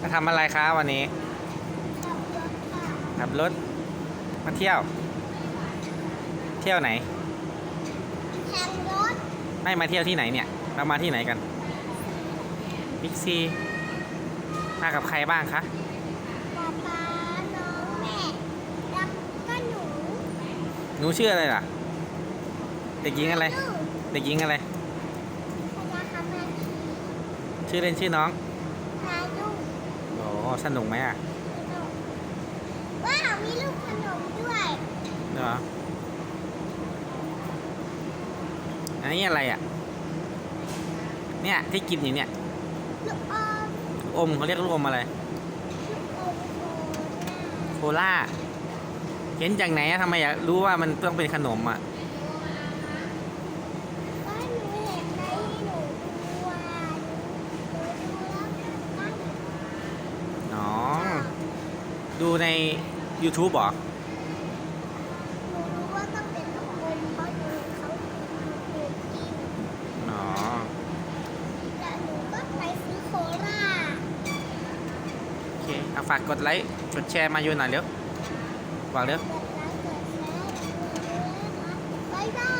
มาทำอะไรคะวันนี้ขับรถค่ะขับรถมาเที่ยว เที่ยวไหนแข่งรถไม่มาเที่ยวที่ไหนเนี่ย เรามาที่ไหนกันบิ๊กซีมากับใครบ้างคะป๊าป๊าน้องแม่แล้วก็หนูหนูชื่ออะไรล่ะ เด็กหญิงอะไรลูกเด็กหญิงอะไรพยาคำนาทีชื่อเล่นชื่อน้องนายุโอ้ สนุกไหมอะว้าวมีลูกขนมด้วยเหรออันนี้อะไรอะ เนี่ยที่กินอยู่เนี่ยลูกอมอมเขาเรียกลูกอมอะไรลูกอมโคโคล่าเห็นจากไหนอะทำไมอยากรู้ว่ามันต้องเป็นขนมอะ ก็หนูเห็นในหนูดูอะหนูดูแล้วก็ อ๋อ ดูใน YouTube เหรอหนูรู้ว่าต้องเป็นลูกอมเพราะหนูเขาดูกินอ๋อแต่หนูก็ไปซื้อโคล่าโอเคเอาฝากกดไลค์กดแชร์มาอยู่หน่อยเร็วบอกเร็ว กดไลค์กดแชร์กดติดตามบ๊ายบาย